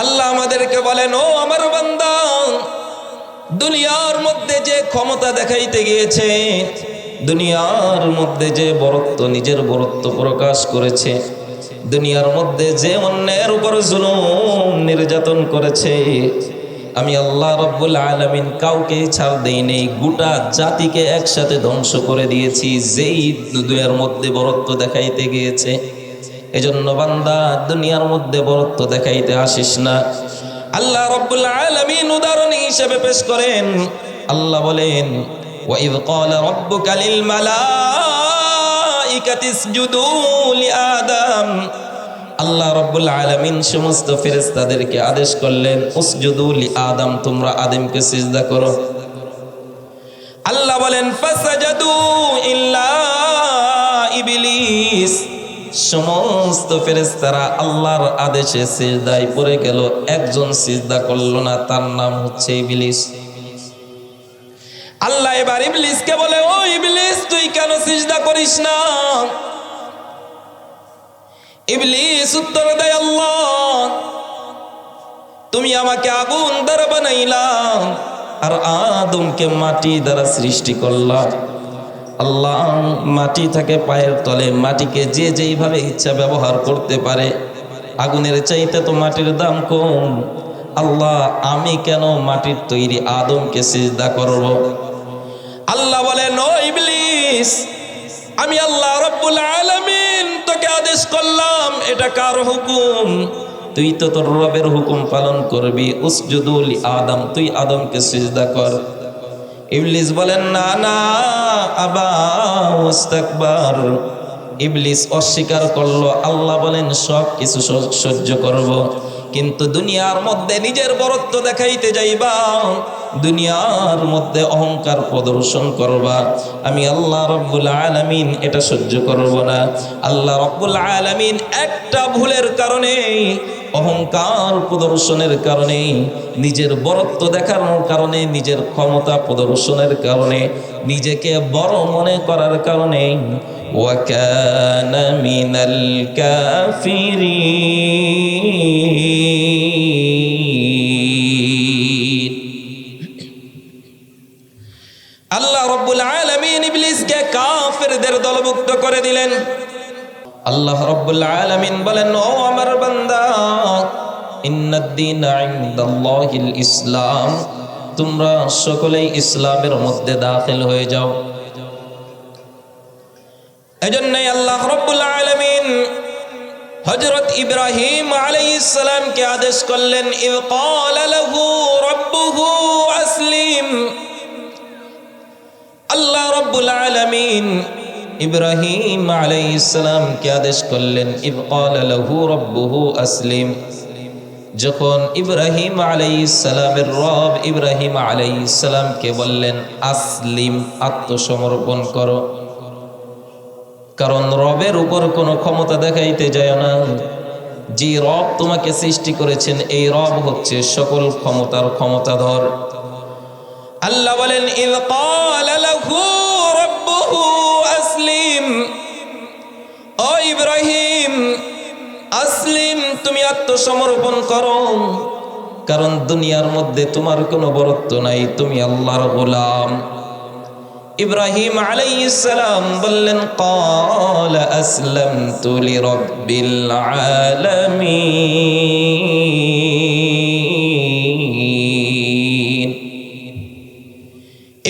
আল্লাহ আমাদেরকে বলেন, ও আমার বান্দা, দুনিয়ার মধ্যে যে ক্ষমতা দেখাইতে গিয়েছে, দুনিয়ার মধ্যে যে বরত্ব, নিজের বরত্ব প্রকাশ করেছে, দুনিয়ার মধ্যে যে অন্যের উপর জুলুম নির্যাতন করেছে, আমি আল্লাহ রব্বুল আলমিন কাউকে ছাড় দেই গোটা জাতিকে একসাথে ধ্বংস করে দিয়েছি, যেই দুনিয়ার মধ্যে বরত্ব দেখাইতে গিয়েছে। এজন্য বান্দা দুনিয়ার মধ্যে বরত্ব দেখাইতে আসিস না। আল্লাহ রব্বুল আলামিন উদাহরণ হিসেবে পেশ করেন। আল্লাহ বলেন ক্বালা রাব্বুকা লিল মালাইকাতি ইসজুদু লিআদম। আল্লাহ রব্বুল আলামিন সমস্ত ফেরেশতাদেরকে আদেশ করলেন উসজুদু লিআদম, তোমরা আদমকে সিজদা করো। আল্লাহ বলেন, ফাসাজাদু ইল্লা ইবলিস। সমস্ত ফেরেশতারা আল্লাহর আদেশে সিজদায় পড়ে গেল। একজন সিজদা করল না, তার নাম হচ্ছে ইবলিস। আল্লাহ এবার ইবলিসকে বলে, ও ইবলিস, তুই কেন সিজদা করিস না? ইবলিস উত্তর দেয়, আল্লাহ, তুমি আমাকে আগুন দ্বারা বানাইলাম আর আদমকে মাটি দ্বারা সৃষ্টি করলাম আল্লাহ মাটি থাকে পায়ের তলে, মাটিকে যে যেইভাবে ইচ্ছা ব্যবহার করতে পারে, আগুনের চাইতে তো মাটির দাম কম। আল্লাহ, আমি কেন মাটির তৈরি আদমকে সিজদা করব? আল্লাহ বলে ও ইবলিস, আমি আল্লাহ রব্বুল আলামিন তোকে আদেশ করলাম, এটা কার হুকুম? তুই তো তোর রবের হুকুম পালন করবি। উসজুদুল আদম, তুই আদমকে সিজদা কর। ইবলিস বলেন, না না, আবা মুস্তাকবার। ইবলিস অস্বীকার করল, আল্লাহ বলেন, সব কিছু সহ্য করব। কিন্তু দুনিয়ার মধ্যে নিজের বরত্ব দেখাইতে যাইবা। দুনিয়ার মধ্যে অহংকার প্রদর্শন করবা। আমি আল্লাহ রব্বুল আলমিন এটা সহ্য করব না। আল্লাহ রব্বুল আলমিন একটা ভুলের কারণে, অহংকার প্রদর্শনের কারণে, নিজের বরত্ব দেখানোর কারণে, নিজের ক্ষমতা প্রদর্শনের কারণে, নিজেকে বড় মনে করার কারণে ওয়াকানা মিনাল কাফিরিন। কাফেরদের করে দিলেন। আল্লাহ রব্বুল আলামিন বলেন, ও আমার বান্দা ইসলাম, তোমরা সকলেই ইসলামের মধ্যে দাখিল হয়ে যাও। এজন্যই আল্লাহ রব্বুল আলামিন হযরত ইব্রাহিম আলাইহিস সালামকে আদেশ করলেন ক্বালা লাহু রাব্বুহু আসলিম। আল্লাহ রব্বুল আলামিন ইব্রাহিম আলাইহিস সালামকে আদেশ করলেন আসলিম। যখন ইব্রাহিম আলাইহিস সালামের রব ইব্রাহিম আলাইহিস সালামকে বললেন, আসলিম, আত্মসমর্পণ করো। কারণ রবের উপর কোনো ক্ষমতা দেখাইতে যায় না। যে রব তোমাকে সৃষ্টি করেছেন, এই রব হচ্ছে সকল ক্ষমতার ক্ষমতাধর। আল্লাহ বলেন আসলিম ও ইব্রাহিম, আসলিম, তুমি আত্মসমর্পণ করো। কারণ দুনিয়ার মধ্যে তোমার কোনো বরত্ব নাই, তুমি আল্লাহর গোলাম। ইব্রাহিম আলাইসালাম বললেন কল আসলাম তুলি রব্বিল আলামিন।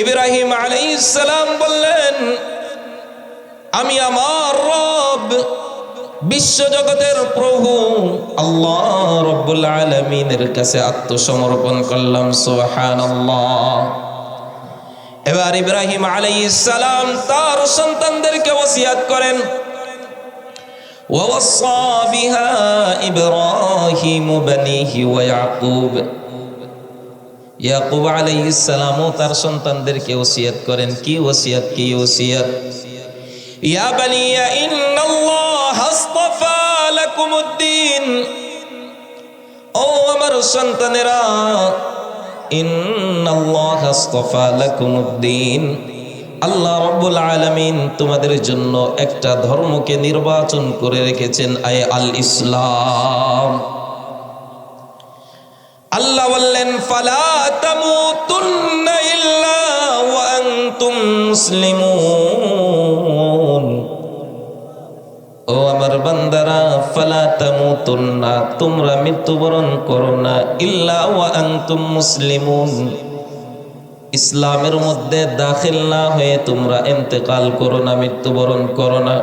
ইব্রাহিম আলাইসালাম বললেন আমি আমার রব বিশ্বজগতের প্রভু আল্লাহ রব্বুল আলামিনের কাছে আত্মসমর্পণ করলাম সুবহানাল্লাহ এবার ইব্রাহিম আলাইহিস সালাম তার সন্তানদেরকে ওসিয়াত করেন ووصى بها إبراهيم بنيه ويعقوب ইয়াকুব আলাইহিস সালামও তার সন্তানদেরকে ওসিয়াত করেন কি ওসিয়াত কি ওসিয়াত ইয়া বানিয়া ইন্নাল্লাহ আস্তাফা লাকুমুদ্দিন। ও আমার সন্তানেরা, ইন্নাল্লাহ আস্তাফা লাকুমুদ্দিন। আল্লাহ রব্বুল আলামিন তোমাদের জন্য একটা ধর্মকে নির্বাচন করে রেখেছেন, আয় আল ইসলাম। আল্লাহ বললেন, ফালা তামুতুন্না ইল্লা ওয়া আনতুম মুসলিমুন। ও আমার বান্দারা, ফালা তামুতুন্না, তোমরা মৃত্যুবরণ করো না, ইল্লা ওয়া আনতুম মুসলিমুন। ইসলামের মধ্যে দাখিল না হয়ে তোমরা ইন্তেকাল করো না, মৃত্যুবরণ করো না।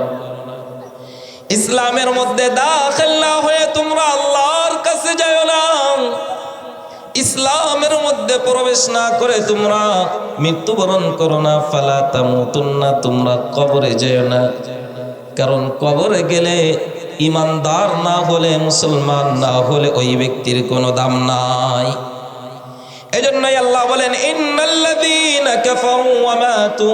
ইসলামের মধ্যে দাখিল না হয়ে তোমরা আল্লাহর কাছে যাও না। ইসলামের মধ্যে প্রবেশ না করে তোমরা মৃত্যুবরণ করো না, ফালা তামুতুন্না, তোমরা কবরে যেও না। কারণ কবরে গেলে ইমানদার না হলে, মুসলমান না হলে ওই ব্যক্তির কোনো দাম নাই। এজন্যই আল্লাহ বলেন, ইন্নাল্লাযীনা কাফারু ওয়া মাতু।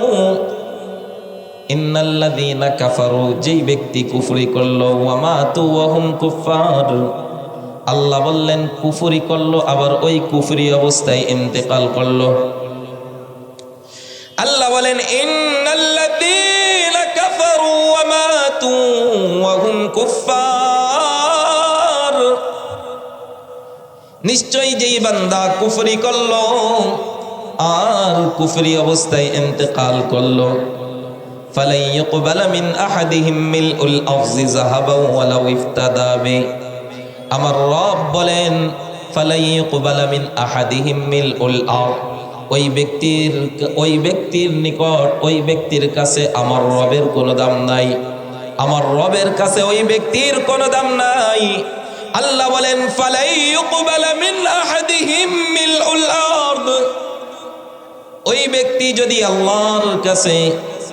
ইন্নাল্লাযীনা কাফারু, যেই ব্যক্তি কুফরি করল, ওয়া মাতু ওয়া হুম কুফার আল্লাহ বললেন, কুফরি করল, আবার ওই কুফরি অবস্থায় ইন্তেকাল করল। আল্লাহ বলেন, ইন্নাল্লাযীনা কাফারু ওয়া ওয়া হুম কুফার নিশ্চয়ই যেই বান্দা কুফরি করলো আর কুফরি অবস্থায় ইন্তেকাল করলো فلن يقبل من أحدهم ملء الأرض ذهبا ولو افتدى به আমার রব বলেন ফালাই يقبل من أحدهم ملء الأرض ওই ব্যক্তির ওই ব্যক্তির নিকট ওই ব্যক্তির কাছে আমার রবের কোনো দাম নাই আমার রবের কাছে ওই ব্যক্তির কোনো দাম নাই। আল্লাহ বলেন ওই ব্যক্তি যদি আল্লাহর কাছে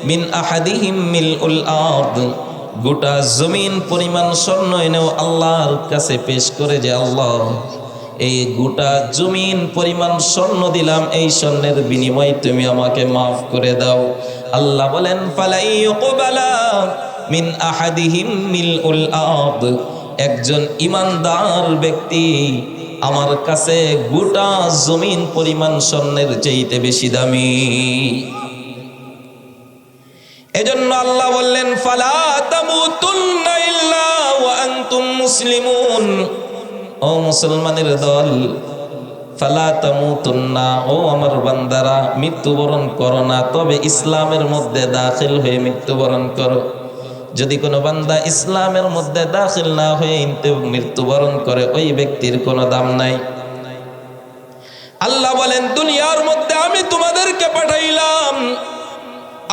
মিন আহাদিহিম মিল উল আর্দ, গোটা জমিন পরিমাণ স্বর্ণ এনেও আল্লাহর কাছে পেশ করে যে, আল্লাহ, এই গোটা জমিন পরিমাণ স্বর্ণ দিলাম, এই স্বর্ণের বিনিময়ে তুমি আমাকে মাফ করে দাও। আল্লাহ বলেন, ফালাই মিন আহাদিহিম মিল উল আর্দ। একজন ইমানদার ব্যক্তি আমার কাছে গোটা জমিন পরিমাণ স্বর্ণের চাইতে বেশি দামি। এজন্য আল্লাহ বললেন, ফালা তামুতুন্না ইল্লা ওয়া আনতুম মুসলিমুন। ও মুসলমানের দল, ফালা তামুতুন্না। ও আমার বান্দারা, মৃত্যুবরণ করো না, তবে ইসলামের মধ্যে দাখিল হয়ে মৃত্যুবরণ করো। যদি কোনো বান্দা ইসলামের মধ্যে দাখিল না হয়ে মৃত্যুবরণ করে, ওই ব্যক্তির কোনো দাম নাই। আল্লাহ বলেন, দুনিয়ার মধ্যে আমি তোমাদেরকে পাঠাইলাম।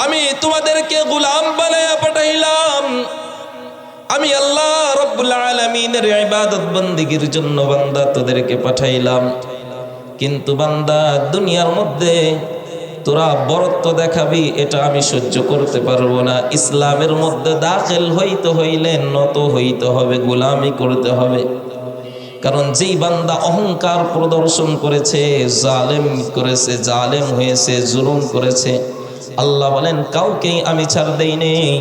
আমি তোমাদেরকে গোলাম বানায়া পাঠাইলাম। আমি আল্লাহ রব্বুল আলমিনের ইবাদত বন্দিগির জন্য বান্দা তোদেরকে পাঠাইলাম। কিন্তু বান্দা, দুনিয়ার মধ্যে তোরা বরত্ব দেখাবি, এটা আমি সহ্য করতে পারব না। ইসলামের মধ্যে দাখিল হইতে হইলে নত হইতে হবে, গোলামি করতে হবে। কারণ যেই বান্দা অহংকার প্রদর্শন করেছে, জালেম করেছে, জালেম হয়েছে, জুলুম করেছে, আল্লাহ বলেন, কাউকেই আমি ছাড় দেই নেই।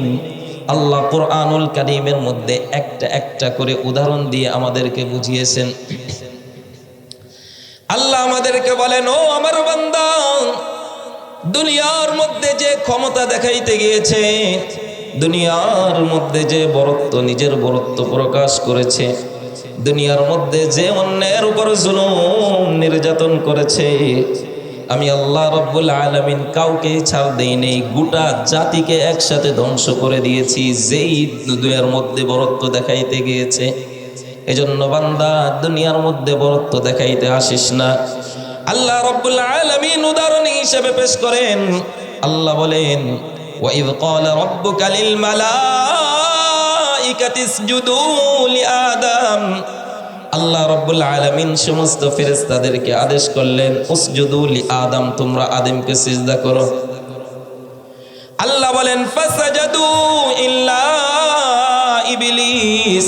আল্লাহ কোরআনুল কারিমের মধ্যে একটা একটা করে উদাহরণ দিয়ে আমাদেরকে বুঝিয়েছেন। আল্লাহ আমাদেরকে বলেন, ও আমার বান্দা দুনিয়ার মধ্যে যে ক্ষমতা দেখাইতে গিয়েছে, দুনিয়ার মধ্যে যে বরত্ব, নিজের বরত্ব প্রকাশ করেছে, দুনিয়ার মধ্যে যে অন্যের উপর জুলুম নির্যাতন করেছে, আমি আল্লাহ রব্বুল আলমিন কাউকে ছাড় দেই গোটা জাতিকে একসাথে ধ্বংস করে দিয়েছি, যেই দুনিয়ার মধ্যে বরত্ব দেখাইতে গিয়েছে। এজন্য বান্দা, দুনিয়ার মধ্যে বরত্ব দেখাইতে আসিস না। আল্লাহ রব্বুল আলামিন উদাহরণ হিসেবে পেশ করেন আল্লাহ বলেন وَإِذْ قَالَ رَبُّكَ لِلْمَلَائِكَةِ اسْجُدُوا لِآدَمَ আল্লাহ রব্বুল আলামিন সমস্ত ফেরেশতাদেরকে আদেশ করলেন উসজুদু লি আদম তোমরা আদমকে সিজদা করো আল্লাহ বলেন ফাসাজাদু ইল্লা ইবলিস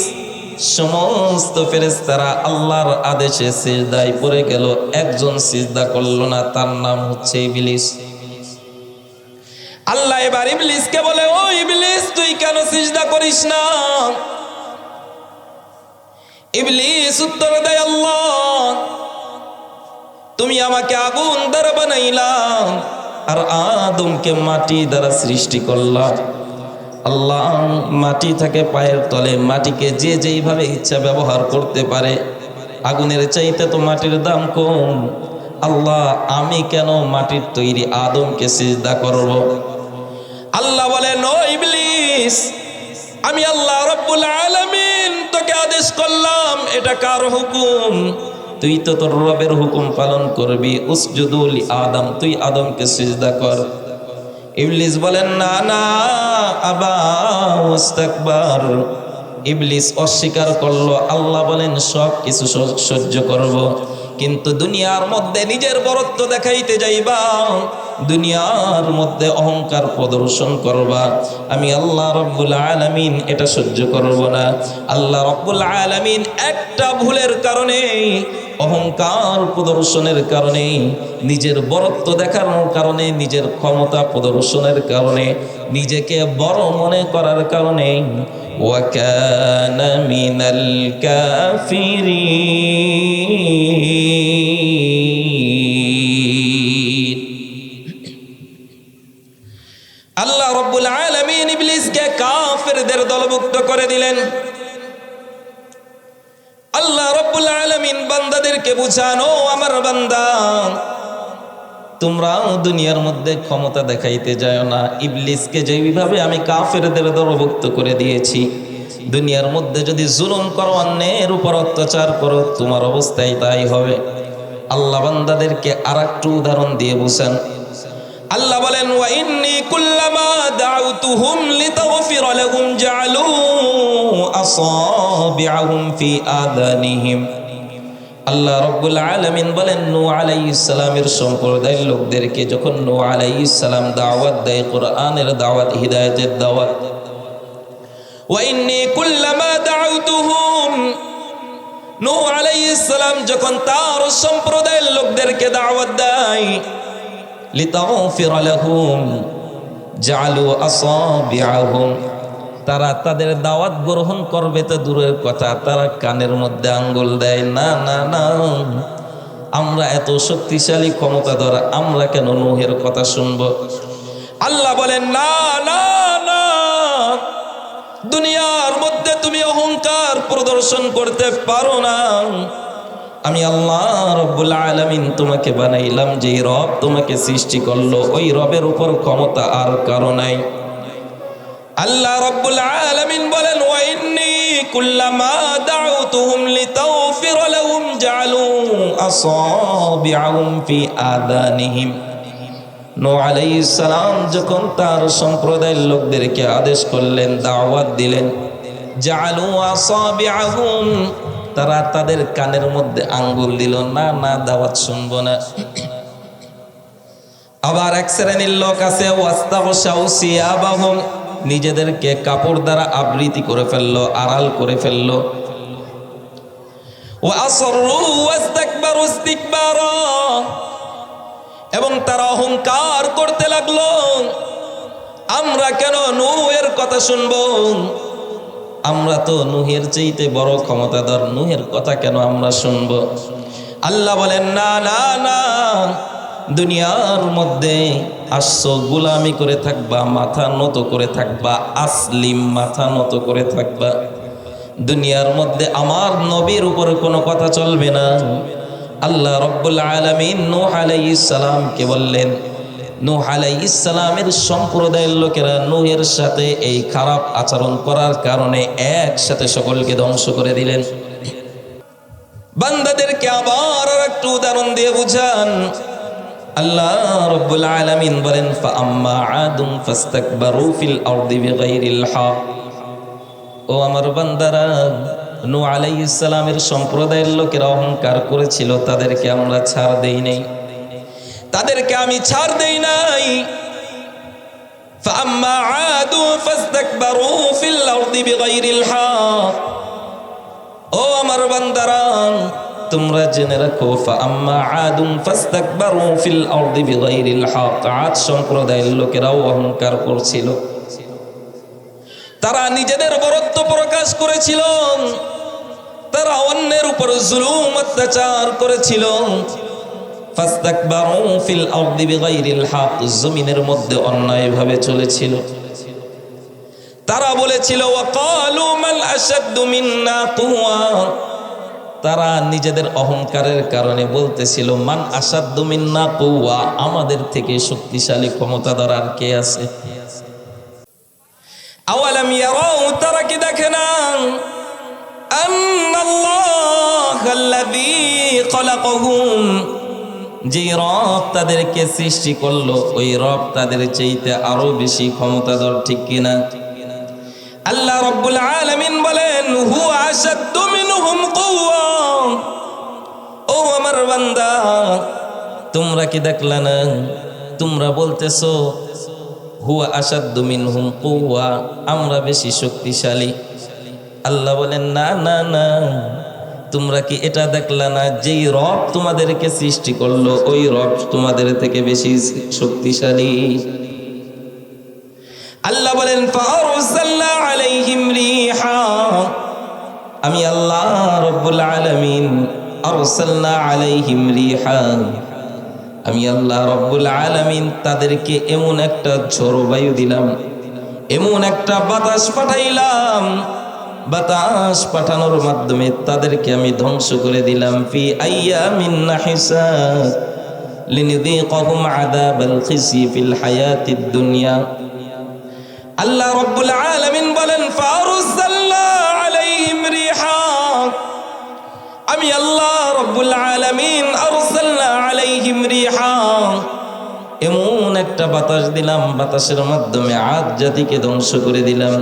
সমস্ত ফেরেশতারা আল্লাহর আদেশে সিজদায় পড়ে গেল। একজন সিজদা করল না, তার নাম হচ্ছে ইবলিস। আল্লাহ এবার ইবলিসকে বলে, ও ইবলিস, তুই কেন সিজদা করিস না? ইবলিস উত্তর দেয়, আল্লাহ, তুমি আমাকে আগুন দ্বারা বানাইলাম আর আদমকে মাটি দ্বারা সৃষ্টি করলাম আল্লাহ মাটি থাকে পায়ের তলে, মাটিকে যে যেইভাবে ইচ্ছা ব্যবহার করতে পারে, আগুনের চাইতে তো মাটির দাম কম। আল্লাহ, আমি কেন মাটির তৈরি আদমকে সিজদা করব? আল্লাহ বলেন, ও আমি আল্লাহ রব্বুল আলামিন তোকে আদেশ করলাম, এটা কার হুকুম? তুই তো তোর রবের হুকুম পালন করবি। উসজুদুল আদম, তুই আদমকে সিজদা কর। ইবলিস বলেন, না না, আবা মুস্তাকবার। ইবলিস অস্বীকার করল, আল্লাহ বলেন, সব কিছু সহ্য করব। কিন্তু দুনিয়ার মধ্যে নিজের বরত্ব দেখাইতে যাইবা, দুনিয়ার মধ্যে অহংকার প্রদর্শন করবা। আমি আল্লাহ রব্বুল আলামিন এটা সহ্য করব না। আল্লাহ রব্বুল আলামিন একটা ভুলের কারণে অহংকার প্রদর্শনের কারণে নিজের বরত্ব দেখানোর কারণে নিজের ক্ষমতা প্রদর্শনের কারণে নিজেকে বড় মনে করার কারণে وكان من الكافرين আল্লাহ রব্বুল আলামিন ইবলিসকে কাফেরদের দলভুক্ত করে দিলেন বান্দাদেরকে বুঝানো, আমার বান্দা। তোমরাও দুনিয়ার মধ্যে ক্ষমতা দেখাইতে যায় না। ইবলিসকে যেভাবে আমি কাফেরদের দলভুক্ত করে দিয়েছি, দুনিয়ার মধ্যে যদি জুলুম করো, অন্যের উপর অত্যাচার করো, তোমার অবস্থায় তাই হবে। আল্লাহ বান্দাদেরকে আর একটু উদাহরণ দিয়ে বুঝেন। আল্লাহ বলেন, ওয়া ইন্নি কুল্লামা দাউতুহুম লিতাগফিরা লাহুম জাআলু আসাবিআহুম ফি আদানিহিম আল্লাহ রব্বুল আলামিন বলেন নূহ আলাইহিস সালামের সম্প্রদায়ের লোকদেরকে যখন নূহ আলাইহিস সালাম দাওয়াত দেয়, কোরআনের দাওয়াত, হিদায়াতের দাওয়াত। ওয়া ইন্নি কুল্লামা দাউতুহুম। নূহ আলাইহিস সালাম যখন তার সম্প্রদায়ের লোকদেরকে দাওয়াত দেয় লিতাগফির লাহুম জাআলু আসাবিআহুম। তারা তাদের দাওয়াত গ্রহণ করবে তো দূরের কথা, তারা কানের মধ্যে আঙ্গুল দেয়, না না না, আমরা এত শক্তিশালী ক্ষমতা ক্ষমতাধর, আমরা কেন নুহের কথা শুনব? আল্লাহ বলেন, না না না, দুনিয়ার মধ্যে তুমি অহংকার প্রদর্শন করতে পারো না। আমি আল্লাহ রব্বুল আলামিন তোমাকে বানাইলাম যে রব তোমাকে সৃষ্টি করল, ওই রবের উপর ক্ষমতা আর কারও নাই। আল্লাহ রব্বুল আলামিন বলেন, ওয়া ইন্নী কুল্লামা দাউতুহুম লিতাগফির লাহুম জাআলু আসাবিআহুম ফি আদানিহিম নূহ আলাইহিস সালাম যখন তার সম্প্রদায়ের লোকদেরকে আদেশ করলেন, দাওয়াত দিলেন জাআলু আসাবিআহুম, তারা তাদের কানের মধ্যে আঙ্গুল দিল, না না, দাওয়াত শুনব না। আবার এক শ্রেণির লোক আছে, ওয়াস্তাগশাউ সিয়াবাহুম। নিজেদেরকে কাপড় দ্বারা আবৃতি করে ফেলল, আড়াল করে ফেলল। এবং তারা অহংকার করতে লাগল। আমরা কেন নূহের কথা শুনব? আমরা তো নুহের চাইতে বড় ক্ষমতাধর, নুহের কথা কেন আমরা শুনব? আল্লাহ বলেন, না না না। দুনিয়ার মধ্যে আসছো গুলামি করে থাকবা, মাথা নত করে থাকবা, আসলিম মাথা নত করে থাকবা। দুনিয়ার মধ্যে আমার নবীর উপরে কোনো কথা চলবে না। আল্লাহ রব্বুল আলমিন নূহ আলাইহিস সালামকে বললেন, নূহ আলাইহিস সালামের সম্প্রদায়ের লোকেরা নূহের সাথে এই খারাপ আচরণ করার কারণে একসাথে সকলকে ধ্বংস করে দিলেন। বান্দাদেরকে আবার আর একটু উদাহরণ দিয়ে বুঝান। আল্লাহ রব্বুল আলামিন বলেন ফাআম্মা আদুম ফাস্তাকবারু ফিল আরদি বিগাইরিল হক ও আমার বান্দারা নূহ আলাইহিস সালামের সম্প্রদায়ের লোকেরা অহংকার করেছিল তাদেরকে আমরা ছাড় দেই নাই তাদেরকে আমি ছাড় দেই নাই فأما عاد فاستكبروا في الأرض بغير الحق ও আমার বান্দারা তোমরা জেনে রাখো আদ সম্প্রদায়ের লোকেরাও অহংকার করছিল। তারা নিজেদের বরত্ব প্রকাশ করেছিল। তারা অন্যের উপর জুলুম অত্যাচার করেছিল। ফাস্তাকবারু ফিল আরদি বিগাইরিল হক জমিনের মধ্যে অন্যায়ভাবে চলেছিল। তারা বলেছিল ওয়াকালু মাল আশাদ্দু তারা নিজেদের অহংকারের কারণে বলতেছিল, মান আসাদ্দু মিন্না কৌয়া আমাদের থেকে শক্তিশালী ক্ষমতাধর আর কে আছে? আওয়ালাম ইয়ারাউ, তারা কি দেখে না? আন্নাল্লাহ আল্লাযী খলাকহুম যে রব তাদেরকে সৃষ্টি করল, ওই রব তাদের চাইতে আরও বেশি ক্ষমতাধর, ঠিক কিনা? আল্লাহ রব্বুল আলামিন বলেন হু আশাদ্দু মিনহুম কুওয়া। ও আমার বান্দা, তোমরা কি দেখলা না? তোমরা বলতেছো, হুয়া আসাদ্দু মিনহুম কুওয়া, আমরা বেশি শক্তিশালী। আল্লাহ বলেন, না না না, তোমরা কি এটা দেখলা না? যেই রব তোমাদেরকে সৃষ্টি করল, ওই রব তোমাদের থেকে বেশি শক্তিশালী। আল্লাহ বলেন আলাইহিম আমি আল্লাহ রব্বুল আলামিন আরসালনা আলাইহিম রিহা। আমি আল্লাহ রব্বুল আলামিন তাদেরকে এমন একটা ঝড়ো বায়ু দিলাম, এমন একটা বাতাস পাঠাইলাম, বাতাস পাঠানোর মাধ্যমে তাদেরকে আমি ধ্বংস করে দিলাম। ফি আইয়ামিন নাহিসাত লিনযীকাহুম আযাবাল খিসি ফিল হায়াতিদ দুনিয়া। আল্লাহ রব্বুল আলামিন বলেন আমি আল্লাহ রব্বুল আলামিন আলাইহিম রিহা। এমন একটা বাতাস দিলাম, বাতাসের মাধ্যমে আদ জাতিকে ধ্বংস করে দিলাম।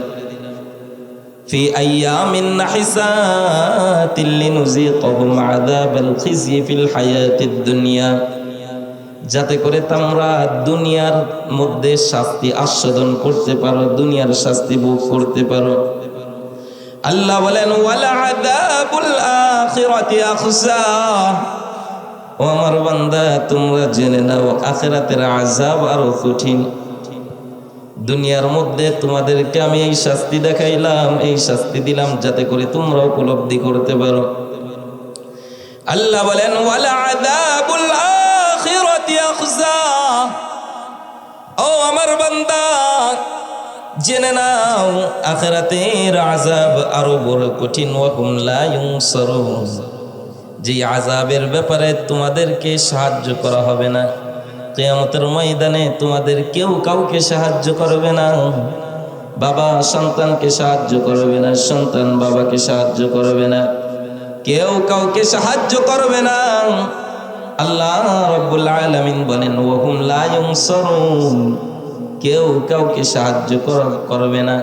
ফি আইয়ামিন নাহিসাতিল লিনুযীকাহুম আযাবাল খিজি ফিল হায়াতিদ দুনিয়া। যাতে করে তোমরা দুনিয়ার মধ্যে শাস্তি আস্বাদন করতে পারো, দুনিয়ার শাস্তি ভোগ করতে পারো। আল্লাহ বলেন ও আমার বান্দা, তোমরা জেনে নাও, আখিরাতের আযাব আরও কঠিন। দুনিয়ার মধ্যে তোমাদেরকে আমি এই শাস্তি দেখাইলাম, এই শাস্তি দিলাম, যাতে করে তোমরা উপলব্ধি করতে পারো। আল্লাহ বলেন ওয়ালা আযাবুল আখসা ও আমার বান্দা, জেনে নাও, আখেরাতের আজাব আরও বড় কঠিন। যে আজাবের ব্যাপারে তোমাদেরকে সাহায্য করা হবে না, কেয়ামতের ময়দানে তোমাদের কেউ কাউকে সাহায্য করবে না। বাবা সন্তানকে সাহায্য করবে না, সন্তান বাবাকে সাহায্য করবে না। কেউ কাউকে সাহায্য করবে না। আল্লাহ রব্বুল আলামিন বলেন, ওহুম লা ইউনসারুন। কেউ কাউকে সাহায্য কর- করবে না।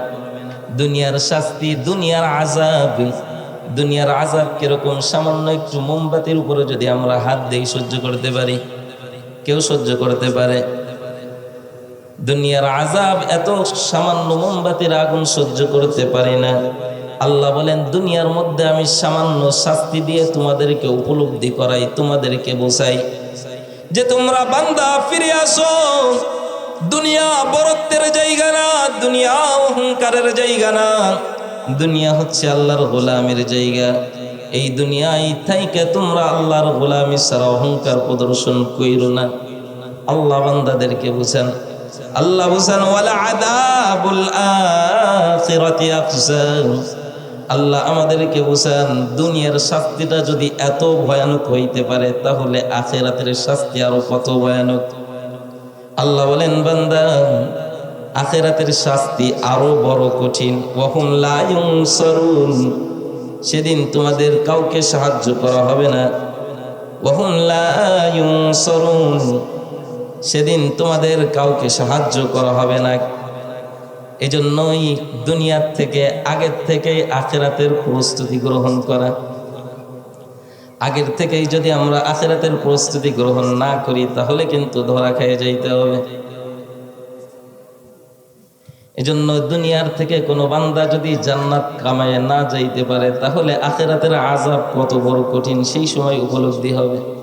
দুনিয়ার শাস্তি, দুনিয়ার আজাব দুনিয়ার আজাব কীরকম? সামান্য একটু মোমবাতির উপরে যদি আমরা হাত দেই, সহ্য করতে পারি? কেউ সহ্য করতে পারে? দুনিয়ার আজাব এত সামান্য মোমবাতির আগুন সহ্য করতে পারি না। আল্লাহ বলেন, দুনিয়ার মধ্যে আমি সামান্য শাস্তি দিয়ে তোমাদেরকে উপলব্ধি করাই, তোমাদেরকে বোঝাই যে তোমরা বান্দা ফিরে আসো। দুনিয়া বরত্বের জায়গা না, দুনিয়া অহংকারের জায়গা না। দুনিয়া হচ্ছে আল্লাহর গোলামের জায়গা। এই দুনিয়ায় থাইকে তোমরা আল্লাহর গোলামি ছাড়া অহংকার প্রদর্শন কইরো না। আল্লাহ বান্দাদেরকে বুঝান। আল্লাহ বুঝান, ওয়ালা আদাবুল আখিরাতি আকসা আল্লাহ আমাদেরকে বুঝান দুনিয়ার শাস্তিটা যদি এত ভয়ানক হইতে পারে, তাহলে আখেরাতের শাস্তি আরও কত ভয়ানক? আল্লাহ বলেন, বান্দা, আখেরাতের শাস্তি আরও বড় কঠিন। ওহম লা ইউনসারুন। সেদিন তোমাদের কাউকে সাহায্য করা হবে না। ওহম লা ইউনসারুন। সেদিন তোমাদের কাউকে সাহায্য করা হবে না। এজন্যই দুনিয়ার থেকে, আগের থেকেই আখেরাতের প্রস্তুতি গ্রহণ করা। আগের থেকেই যদি আমরা আখেরাতের প্রস্তুতি গ্রহণ না করি, তাহলে কিন্তু ধরা খেয়ে যাইতে হবে। এজন্য দুনিয়ার থেকে কোনো বান্দা যদি জান্নাত কামায় না যাইতে পারে, তাহলে আখেরাতের আজাব কত বড় কঠিন, সেই সময় উপলব্ধি হবে।